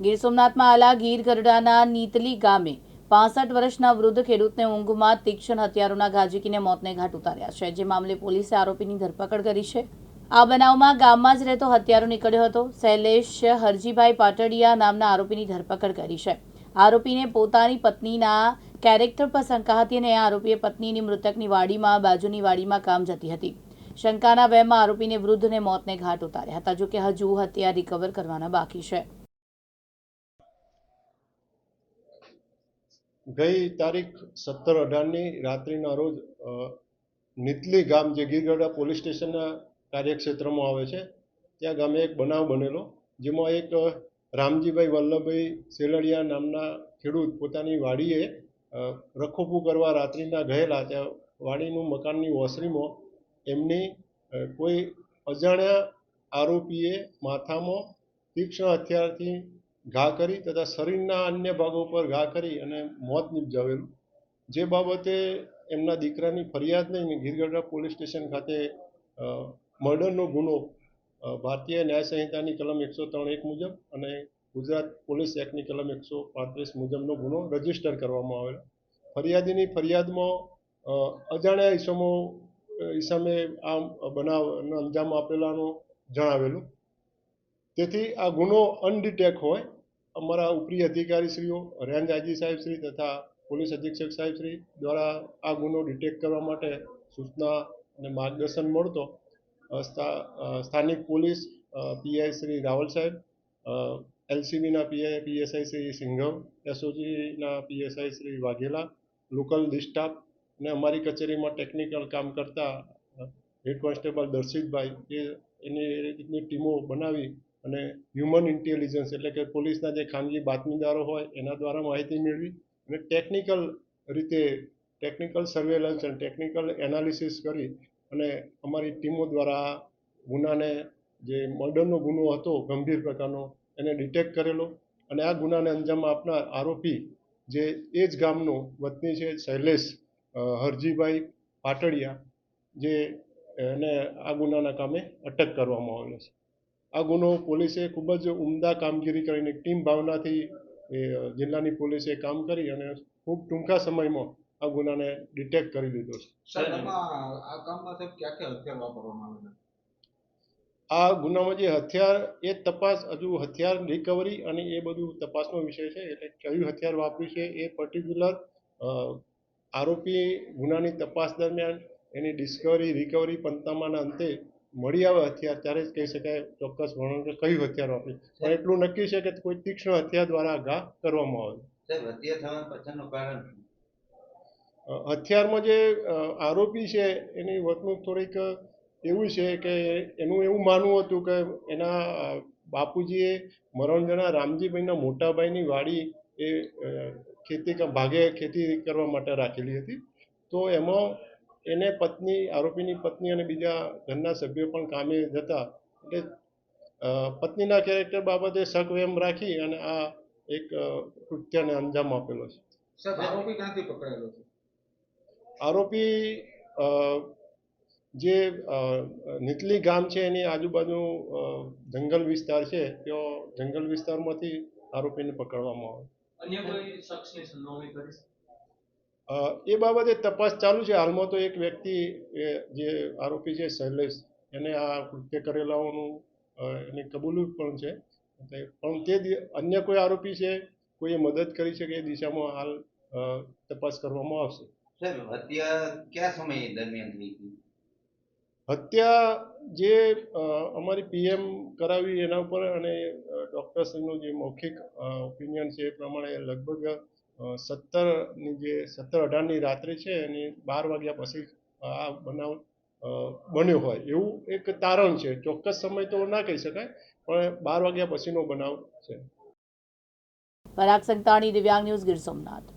ગીર સોમનાથમાં આલા ગીર ગરડાના નીતલી ગામે પાસઠ વર્ષના વૃદ્ધ ખેડૂતને ઊંઘમાં તીક્ષ્ણ હથિયારોના ગાજીકીને મોતને ઘાટ ઉતાર્યા છે, જે મામલે પોલીસે આરોપીની ધરપકડ કરી છે. આ બનાવમાં ગામમાં જ રહેતો હત્યારો નીકળ્યો હતો. શૈલેષ હરજીભાઈ પાટડિયા નામના આરોપીની ધરપકડ કરી છે. આરોપીને પોતાની પત્નીના કેરેક્ટર પર શંકા હતી અને એ આરોપીએ પત્નીની મૃતકની વાડીમાં, બાજુની વાડીમાં કામ જતી હતી. શંકાના વહેમમાં આરોપીને વૃદ્ધને મોતને ઘાટ ઉતાર્યા હતા, જોકે હજુ હત્યા રિકવર કરવાના બાકી છે. ગઈ તારીખ સત્તર અઢારની રાત્રિના રોજ નીતલી ગામ જે ગીરગઢા પોલીસ સ્ટેશનના કાર્યક્ષેત્રમાં આવે છે, ત્યાં ગામે એક બનાવ બનેલો, જેમાં એક રામજીભાઈ વલ્લભભાઈ સેલડિયા નામના ખેડૂત પોતાની વાડીએ રખોપું કરવા રાત્રિના ગયેલા, ત્યાં વાડીનું મકાનની ઓસરીમાં એમની કોઈ અજાણ્યા આરોપીએ માથામાં તીક્ષ્ણ હથિયારથી ઘા કરી તથા શરીરના અન્ય ભાગો પર ઘા કરી અને મોત નિપજાવેલું. જે બાબતે એમના દીકરાની ફરિયાદ લઈને ગીરગઢડા પોલીસ સ્ટેશન ખાતે મર્ડરનો ગુનો ભારતીય ન્યાય સંહિતાની કલમ એકસો ત્રણ એક મુજબ અને ગુજરાત પોલીસ એક્ટની કલમ એકસો પાંત્રીસ મુજબનો ગુનો રજિસ્ટર કરવામાં આવેલો. ફરિયાદીની ફરિયાદમાં અજાણ્યા ઈસમો ઈસમે આ બનાવ, અંજામ આપેલાનું જણાવેલું. તેથી આ ગુનો અનડિટેક હોય અમારા ઉપરી અધિકારીશ્રીઓ રેન્જ આઈજી સાહેબશ્રી તથા પોલીસ અધિક્ષક સાહેબશ્રી દ્વારા આ ગુનો ડિટેક્ટ કરવા માટે સૂચના અને માર્ગદર્શન મળતો સ્થા- સ્થાનિક પોલીસ પીઆઈ શ્રી રાવલ સાહેબ એલસીબીના PI, PSI Shri Singham, એસઓજીના PSI Shri Vaghela, local D staff અને અમારી કચેરીમાં ટેકનિકલ કામ કરતા હેડ કોન્સ્ટેબલ દર્શિતભાઈ, એ, એની રીતની ટીમો બનાવી અને હ્યુમન ઇન્ટેલિજન્સ એટલે કે પોલીસના જે ખાનગી બાતમીદારો હોય, એના દ્વારા માહિતી મેળવી અને ટેકનિકલ રીતે ટેકનિકલ સર્વેલન્સ અને ટેકનિકલ એનાલિસિસ કરી અને અમારી ટીમો દ્વારા ગુનાને, જે મર્ડરનો ગુનો હતો ગંભીર પ્રકારનો, એને ડિટેક્ટ કરેલો. અને આ ગુનાને અંજામ આપનાર આરોપી જે એ જ ગામનો વતની છે, શૈલેષ હરજીભાઈ પાટડિયા, જે એને આ ગુનાના કામે અટક કરવામાં આવેલો છે. આ ગુનો પોલીસે ખૂબ જ ઉમદા કામગીરી કરીને ટીમ ભાવનાથી એ જિલ્લાની પોલીસે કામ કરી અને ખૂબ ટૂંકા સમયમાં આ ગુનાને ડિટેક્ટ કરી લીધો છે. આ ગુનામાં જે હથિયાર એ તપાસ હજુ હથિયાર રિકવરી અને એ બધું તપાસનો વિષય છે એટલે કયું હથિયાર વાપર્યું છે એ પર્ટિક્યુલર આરોપી ગુનાની તપાસ દરમિયાન એની ડિસ્કવરી રિકવરી પંતામાના અંતે મળી આવે હથિયાર ત્યારે જ કહી શકાય ચોક્કસ વર્ણન કે કયું હથિયાર વાપર્યું પણ એટલું નક્કી છે કે કોઈ તીક્ષ્ણ હથિયાર દ્વારા ઘા કરવામાં આવે. હથિયારમાં જે આરોપી છે એની વર્તણૂક થોડીક એવું છે કે એનું એવું માનવું હતું કે એના બાપુજીએ મરણજણા રામજીભાઈના મોટાભાઈની વાડી એ ખેતી ભાગે ખેતી કરવા માટે રાખેલી હતી. તો એમાં એને પત્ની આરોપીની પત્ની અને બીજા ઘરના સભ્યો પણ કામે જતા. એટલે પત્નીના કેરેક્ટર બાબતે શક વેમ રાખી અને આ એક કૃત્યને અંજામ આપેલો છે. આરોપી ક્યાંથી પકડાયેલો છે? આરોપી જે નીતલી ગામ છે એની આજુબાજુ જંગલ વિસ્તાર છે તેઓ જંગલ વિસ્તારમાંથી આરોપીને પકડવામાં આવે. અન્ય કોઈ શખ્સની સંડોવણી કરી એ બાબતે તપાસ ચાલુ છે. હાલમાં તો એક વ્યક્તિ જે આરોપી છે શૈલેષ એને આ કૃત્ય કરેલાઓનું એને કબૂલ્યું પણ છે. પણ તે અન્ય કોઈ આરોપી છે કોઈએ મદદ કરી છે કે એ દિશામાં હાલ તપાસ કરવામાં આવશે? સાહેબ હત્યા કયા સમય દરમિયાન થઈ હતી? હત્યા જે અમારી પીએમ કરાવી એના ઉપર અને ડૉક્ટરશ્રીનું જે મૌખિક ઓપિનિયન છે એ પ્રમાણે લગભગ સત્તરની જે સત્તર અઢારની રાત્રે છે અને બાર વાગ્યા પછી આ બનાવ બન્યો હોય. એવું એક તારણ છે. ચોક્કસ સમય તો ના કહી શકાય, પણ બાર વાગ્યા પછીનો બનાવ છે. પરાગ સંતાણી, દિવ્યાંગ ન્યૂઝ ગીર સોમનાથ.